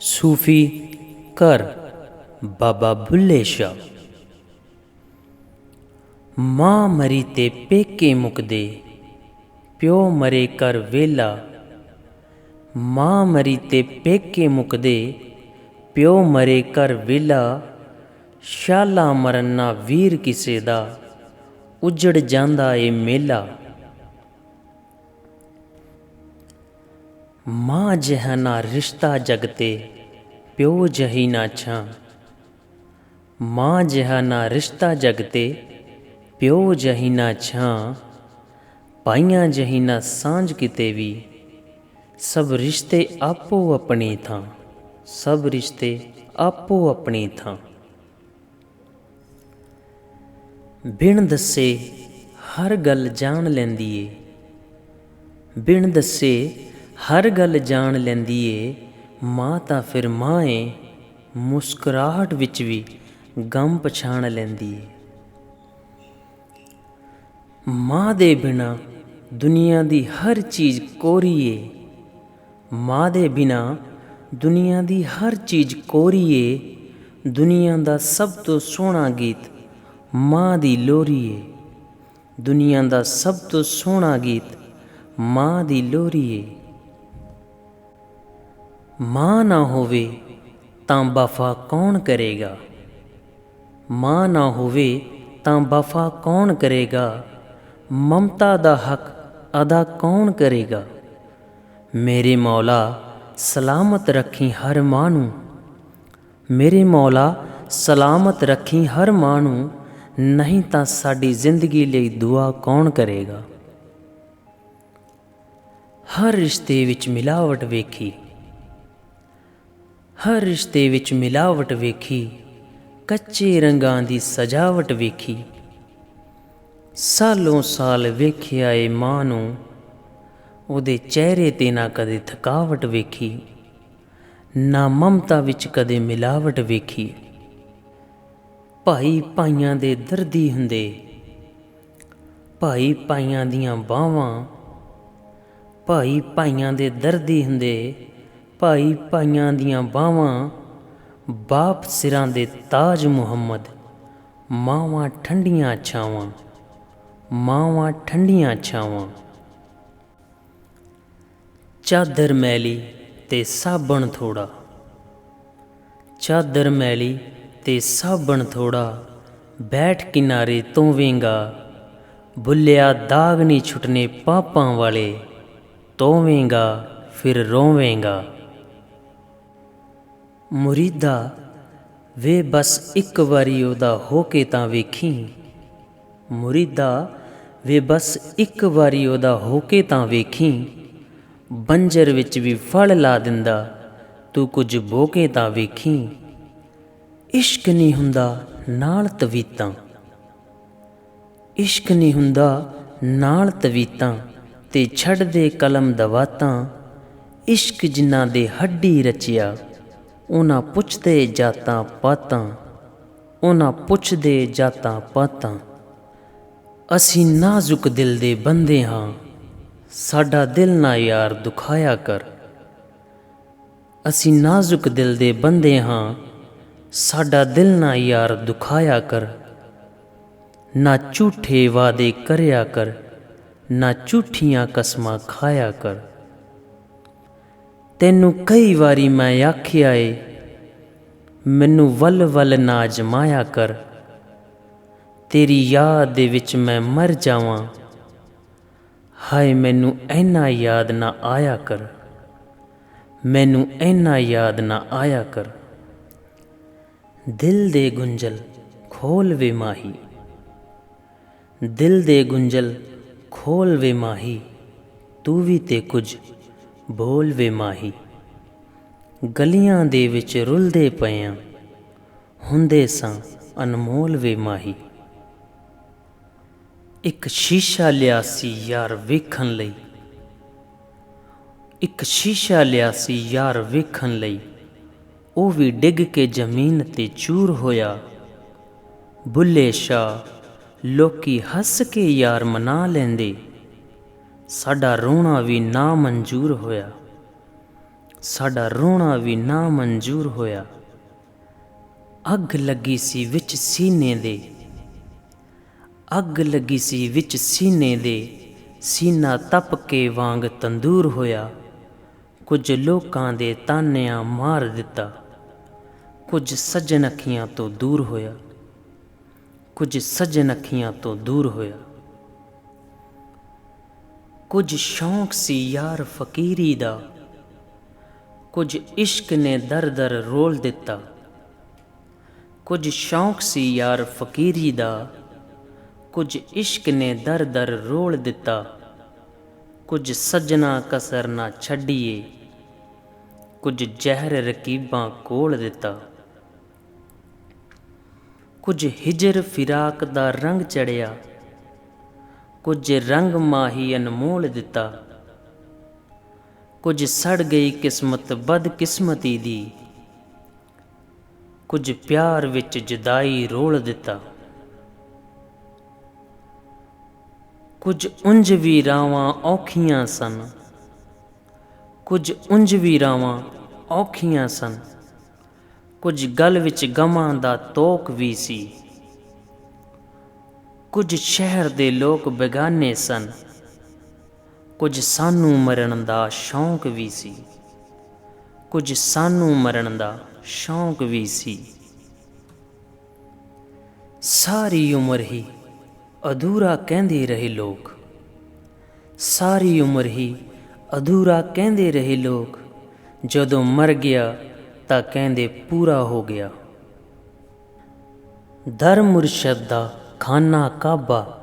ਸੂਫੀ ਘਰ ਬਾਬਾ ਭੁੱਲੇ ਸ਼ਾਹ। ਮਾਂ ਮਰੀ ਤੇ ਪੇਕੇ ਮੁਕਦੇ, ਪਿਓ ਮਰੇ ਕਰ ਵੇਲਾ। ਮਾਂ ਮਰੀ ਤੇ ਪੇਕੇ ਮੁਕਦੇ, ਪਿਓ ਮਰੇ ਕਰ ਵੇਲਾ। ਸ਼ਾਲਾ ਮਰਨ ਵੀਰ ਕਿਸੇ ਦਾ, ਉਜੜ ਜਾਂਦਾ ਏ ਮੇਲਾ। ਮਾਂ ਜਿਹਾ ਨਾ ਰਿਸ਼ਤਾ ਜਗਤੇ ਪਿਓ ਜਹੀ ਨਾ ਛਾਂ। ਮਾਂ ਜਿਹਾ ਨਾ ਰਿਸ਼ਤਾ ਜਗਤੇ ਪਿਓ ਜਹੀ ਨਾ ਛਾਂ। ਪਾਈਆਂ ਜਹੀ ਨਾ ਸਾਂਝ ਕਿਤੇ ਵੀ, ਸਭ ਰਿਸ਼ਤੇ ਆਪੋ ਆਪਣੀ ਥਾਂ, ਸਭ ਰਿਸ਼ਤੇ ਆਪੋ ਆਪਣੀ ਥਾਂ। ਬਿਨ ਦੱਸੇ ਹਰ ਗੱਲ ਜਾਣ ਲੈਂਦੀ ਏ ਬਿਨ ਦੱਸੇ ਹਰ ਗੱਲ ਜਾਣ ਲੈਂਦੀ ਏ ਮਾਂ ਤਾਂ ਫਿਰ ਮਾਂ ਏ, ਮੁਸਕਰਾਹਟ ਵਿੱਚ ਵੀ ਗਮ ਪਛਾਣ ਲੈਂਦੀ ਏ ਮਾਂ ਦੇ ਬਿਨਾ ਦੁਨੀਆ ਦੀ ਹਰ ਚੀਜ਼ ਕੋਰੀ ਏ ਮਾਂ ਦੇ ਬਿਨਾ ਦੁਨੀਆ ਦੀ ਹਰ ਚੀਜ਼ ਕੋਰੀ ਏ ਦੁਨੀਆ ਦਾ ਸਭ ਤੋਂ ਸੋਹਣਾ ਗੀਤ ਮਾਂ ਦੀ ਲੋਰੀ ਏ ਦੁਨੀਆ ਦਾ ਸਭ ਤੋਂ ਸੋਹਣਾ ਗੀਤ ਮਾਂ ਦੀ ਲੋਰੀ ਏ ਮਾਂ ਨਾ ਹੋਵੇ ਤਾਂ ਵਫਾ ਕੌਣ ਕਰੇਗਾ? ਮਾਂ ਨਾ ਹੋਵੇ ਤਾਂ ਵਫਾ ਕੌਣ ਕਰੇਗਾ? ਮਮਤਾ ਦਾ ਹੱਕ ਅਦਾ ਕੌਣ ਕਰੇਗਾ? ਮੇਰੇ ਮੌਲਾ, ਸਲਾਮਤ ਰੱਖੀ ਹਰ ਮਾਂ ਨੂੰ। ਮੇਰੇ ਮੌਲਾ, ਸਲਾਮਤ ਰੱਖੀ ਹਰ ਮਾਂ ਨੂੰ, ਨਹੀਂ ਤਾਂ ਸਾਡੀ ਜ਼ਿੰਦਗੀ ਲਈ ਦੁਆ ਕੌਣ ਕਰੇਗਾ? ਹਰ ਰਿਸ਼ਤੇ ਵਿੱਚ ਮਿਲਾਵਟ ਵੇਖੀ। ਹਰ ਰਿਸ਼ਤੇ ਵਿੱਚ ਮਿਲਾਵਟ ਵੇਖੀ, ਕੱਚੇ ਰੰਗਾਂ ਦੀ ਸਜਾਵਟ ਵੇਖੀ। ਸਾਲੋਂ ਸਾਲ ਵੇਖਿਆ ਏ ਮਾਂ ਨੂੰ, ਉਹਦੇ ਚਿਹਰੇ ਤੇ ਨਾ ਕਦੇ ਥਕਾਵਟ ਵੇਖੀ, ਨਾ ਮਮਤਾ ਵਿੱਚ ਕਦੇ ਮਿਲਾਵਟ ਵੇਖੀ। ਭਾਈ ਭਾਈਆਂ ਦੇ ਦਰਦੀ ਹੁੰਦੇ, ਭਾਈ ਭਾਈਆਂ ਦੀਆਂ ਬਾਹਾਂ, ਭਾਈ ਭਾਈਆਂ ਦੇ ਦਰਦੀ ਹੁੰਦੇ ਭਾਈ ਭਾਈਆਂ ਦੀਆਂ ਬਾਹਾਂ ਬਾਪ ਸਿਰਾਂ ਦੇ ਤਾਜ ਮੁਹੰਮਦ, ਮਾਵਾਂ ਠੰਡੀਆਂ ਛਾਵਾਂ, ਮਾਵਾਂ ਠੰਡੀਆਂ ਛਾਵਾਂ। ਚਾਦਰ ਮੈਲੀ ਤੇ ਸਾਬਣ ਥੋੜਾ, ਚਾਦਰ ਮੈਲੀ ਤੇ ਸਾਬਣ ਥੋੜਾ, ਬੈਠ ਕਿਨਾਰੇ ਤੋਵੇਂਗਾ ਬੁੱਲਿਆ ਦਾਗ ਨਹੀਂ ਛੁਟਨੇ ਪਾਪਾਂ ਵਾਲੇ ਤੋਵੇਂਗਾ ਫਿਰ ਰੋਵੇਂਗਾ। ਮੁਰੀਦਾ, ਵੇ ਬਸ ਇੱਕ ਵਾਰੀ ਉਹਦਾ ਹੋ ਕੇ ਤਾਂ ਵੇਖੀ। ਮੁਰੀਦਾ, ਵੇ ਬਸ ਇੱਕ ਵਾਰੀ ਉਹਦਾ ਹੋ ਕੇ ਤਾਂ ਵੇਖੀ। ਬੰਜਰ ਵਿੱਚ ਵੀ ਫਲ ਲਾ ਦਿੰਦਾ, ਤੂੰ ਕੁਝ ਬੋ ਕੇ ਤਾਂ ਵੇਖੀ। ਇਸ਼ਕ ਨਹੀਂ ਹੁੰਦਾ ਨਾਲ ਤਵੀਤਾਂ। ਇਸ਼ਕ ਨਹੀਂ ਹੁੰਦਾ ਨਾਲ ਤਵੀਤਾਂ ਤੇ ਛੱਡ ਦੇ ਕਲਮ ਦਵਾਤਾਂ। ਇਸ਼ਕ ਜਿਨ੍ਹਾਂ ਦੇ ਹੱਡੀ ਰਚਿਆ ਉਹਨਾਂ ਪੁੱਛਦੇ ਜਾਤਾਂ ਪਾਤਾਂ, ਉਹਨਾਂ ਪੁੱਛਦੇ ਜਾਤਾਂ ਪਾਤਾਂ, ਅਸੀਂ ਨਾਜ਼ੁਕ ਦਿਲ ਦੇ ਬੰਦੇ ਹਾਂ, ਸਾਡਾ ਦਿਲ ਨਾ ਯਾਰ ਦੁਖਾਇਆ ਕਰ। ਅਸੀਂ ਨਾਜ਼ੁਕ ਦਿਲ ਦੇ ਬੰਦੇ ਹਾਂ, ਸਾਡਾ ਦਿਲ ਨਾ ਯਾਰ ਦੁਖਾਇਆ ਕਰ। ਨਾ ਝੂਠੇ ਵਾਦੇ ਕਰਿਆ ਕਰ, ਨਾ ਝੂਠੀਆਂ ਕਸਮਾਂ ਖਾਇਆ ਕਰ। ਤੈਨੂੰ ਕਈ ਵਾਰੀ ਮੈਂ ਆਖਿਆ ਏ, ਮੈਨੂੰ ਵੱਲ ਵੱਲ ਨਾ ਜਮਾਇਆ ਕਰ। ਤੇਰੀ ਯਾਦ ਦੇ ਵਿੱਚ ਮੈਂ ਮਰ ਜਾਵਾਂ। ਹਾਏ, ਮੈਨੂੰ ਐਨਾ ਯਾਦ ਨਾ ਆਇਆ ਕਰ। ਮੈਨੂੰ ਐਨਾ ਯਾਦ ਨਾ ਆਇਆ ਕਰ। ਦਿਲ ਦੇ ਗੁੰਜਲ ਖੋਲ ਵੇ ਮਾਹੀ। ਦਿਲ ਦੇ ਗੁੰਜਲ ਖੋਲ ਵੇ ਮਾਹੀ। ਤੂੰ ਵੀ ਤੇ ਕੁਝ ਬੋਲ ਵੇ ਮਾਹੀ, ਗਲੀਆਂ ਦੇ ਵਿੱਚ ਰੁਲਦੇ ਪਏ ਹੁੰਦੇ ਸਾਂ ਅਨਮੋਲ ਵੇ ਮਾਹੀ। ਇੱਕ ਸ਼ੀਸ਼ਾ ਲਿਆ ਸੀ ਯਾਰ ਵੇਖਣ ਲਈ, ਇੱਕ ਸ਼ੀਸ਼ਾ ਲਿਆ ਸੀ ਯਾਰ ਵੇਖਣ ਲਈ, ਉਹ ਵੀ ਡਿੱਗ ਕੇ ਜ਼ਮੀਨ ਤੇ ਚੂਰ ਹੋਇਆ। ਬੁੱਲੇ ਸ਼ਾ ਲੋਕੀ ਹੱਸ ਕੇ ਯਾਰ ਮਨਾ ਲੈਂਦੇ। ਸਾਡਾ ਰੋਣਾ ਵੀ ਨਾ ਮਨਜ਼ੂਰ ਹੋਇਆ। ਸਾਡਾ ਰੋਣਾ ਵੀ ਨਾ ਮਨਜ਼ੂਰ ਹੋਇਆ। ਅੱਗ ਲੱਗੀ ਸੀ ਵਿੱਚ ਸੀਨੇ ਦੇ। ਅੱਗ ਲੱਗੀ ਸੀ ਵਿੱਚ ਸੀਨੇ ਦੇ। ਸੀਨਾ ਤਪ ਕੇ ਵਾਂਗ ਤੰਦੂਰ ਹੋਇਆ। ਕੁਝ ਲੋਕਾਂ ਦੇ ਤਾਨਿਆਂ ਮਾਰ ਦਿੱਤਾ। ਕੁਝ ਸੱਜਣ ਅੱਖੀਆਂ ਤੋਂ ਦੂਰ ਹੋਇਆ। ਕੁਝ ਸੱਜਣ ਅੱਖੀਆਂ ਤੋਂ ਦੂਰ ਹੋਇਆ। ਕੁਝ ਸ਼ੌਂਕ ਸੀ ਯਾਰ ਫਕੀਰੀ ਦਾ। ਕੁਝ ਇਸ਼ਕ ਨੇ ਦਰ ਦਰ ਰੋਲ ਦਿੱਤਾ। ਕੁਝ ਸ਼ੌਂਕ ਸੀ ਯਾਰ ਫਕੀਰੀ ਦਾ। ਕੁਝ ਇਸ਼ਕ ਨੇ ਦਰ ਦਰ ਰੋਲ ਦਿੱਤਾ। ਕੁਝ ਸੱਜਣਾ ਕਸਰ ਨਾ ਛੱਡੀਏ। ਕੁਝ ਜ਼ਹਿਰ ਰਕੀਬਾਂ ਕੋਲ ਦਿੱਤਾ। ਕੁਝ ਹਿਜਰ ਫਿਰਾਕ ਦਾ ਰੰਗ ਚੜਿਆ। ਕੁਝ ਰੰਗ ਮਾਹੀ ਅਨਮੋਲ ਦਿੱਤਾ। ਕੁਝ ਸੜ ਗਈ ਕਿਸਮਤ ਬਦ ਕਿਸਮਤੀ ਦੀ। ਕੁਝ ਪਿਆਰ ਵਿੱਚ ਜਦਾਈ ਰੋਲ ਦਿੱਤਾ। ਕੁਝ ਉਂਝ ਵੀ ਰਾਵਾਂ ਔਖੀਆਂ ਸਨ। ਕੁਝ ਉਂਝ ਵੀ ਰਾਵਾਂ ਔਖੀਆਂ ਸਨ। ਕੁਝ ਗਲ ਵਿੱਚ ਗਮਾਂ ਦਾ ਤੋਕ ਵੀ ਸੀ। ਕੁਝ ਸ਼ਹਿਰ ਦੇ ਲੋਕ ਬੇਗਾਨੇ ਸਨ। ਕੁਝ ਸਾਨੂੰ ਮਰਨ ਦਾ ਸ਼ੌਂਕ ਵੀ ਸੀ। ਕੁਝ ਸਾਨੂੰ ਮਰਨ ਦਾ ਸ਼ੌਂਕ ਵੀ ਸੀ। ਸਾਰੀ ਉਮਰ ਹੀ ਅਧੂਰਾ ਕਹਿੰਦੇ ਰਹੇ ਲੋਕ। ਸਾਰੀ ਉਮਰ ਹੀ ਅਧੂਰਾ ਕਹਿੰਦੇ ਰਹੇ ਲੋਕ। ਜਦੋਂ ਮਰ ਗਿਆ ਤਾਂ ਕਹਿੰਦੇ ਪੂਰਾ ਹੋ ਗਿਆ। ਦਰ ਮੁਰਸ਼ਦ ਦਾ ਖਾਨਾ ਕਾਬਾ।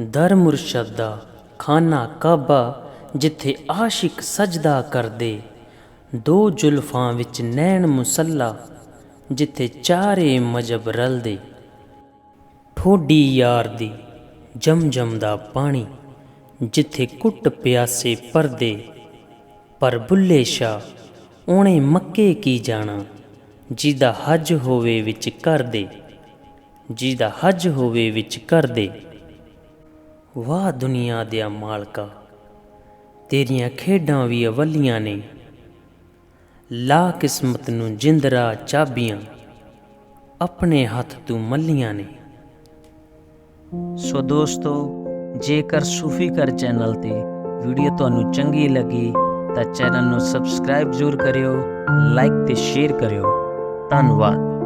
ਦਰ ਮੁਰਸ਼ਦ ਦਾ ਖਾਨਾ ਕਾਬਾ, ਜਿੱਥੇ ਆਸ਼ਿਕ ਸਜਦਾ ਕਰਦੇ। ਦੋ ਜ਼ੁਲਫਾਂ ਵਿੱਚ ਨੈਣ ਮੁਸੱਲਾ, ਜਿੱਥੇ ਚਾਰੇ ਮਜਬ ਰਲਦੇ। ਠੋਡੀ ਯਾਰ ਦੀ ਜਮਜਮ ਦਾ ਪਾਣੀ, ਜਿੱਥੇ ਕੁੱਟ ਪਿਆਸੇ ਪਰਦੇ। ਪਰ ਬੁੱਲੇ ਸ਼ਾ ਉਹਨੇ ਮੱਕੇ ਕੀ ਜਾਣਾ, ਜਿਹਦਾ ਹੱਜ ਹੋਵੇ ਵਿੱਚ ਕਰਦੇ ਜਿਹਦਾ ਹੱਜ ਹੋਵੇ ਵਿੱਚ ਕਰਦੇ ਵਾਹ ਦੁਨੀਆ ਦੇ ਮਾਲਕਾ, ਤੇਰੀਆਂ ਖੇਡਾਂ ਵੀ ਅਵੱਲੀਆਂ ਨੇ। ਲਾ ਕਿਸਮਤ ਨੂੰ ਜਿੰਦਰਾ ਚਾਬੀਆਂ, ਆਪਣੇ ਹੱਥ ਤੂੰ ਮੱਲੀਆਂ ਨੇ। ਸੋ ਦੋਸਤੋ, ਜੇਕਰ ਸੂਫੀ ਕਰ ਚੈਨਲ ਤੇ ਵੀਡੀਓ ਤੁਹਾਨੂੰ ਚੰਗੀ ਲੱਗੀ, ਤਾਂ ਚੈਨਲ ਨੂੰ ਸਬਸਕ੍ਰਾਈਬ ਜ਼ਰੂਰ ਕਰਿਓ, ਲਾਈਕ ਤੇ ਸ਼ੇਅਰ ਕਰਿਓ। ਧੰਨਵਾਦ।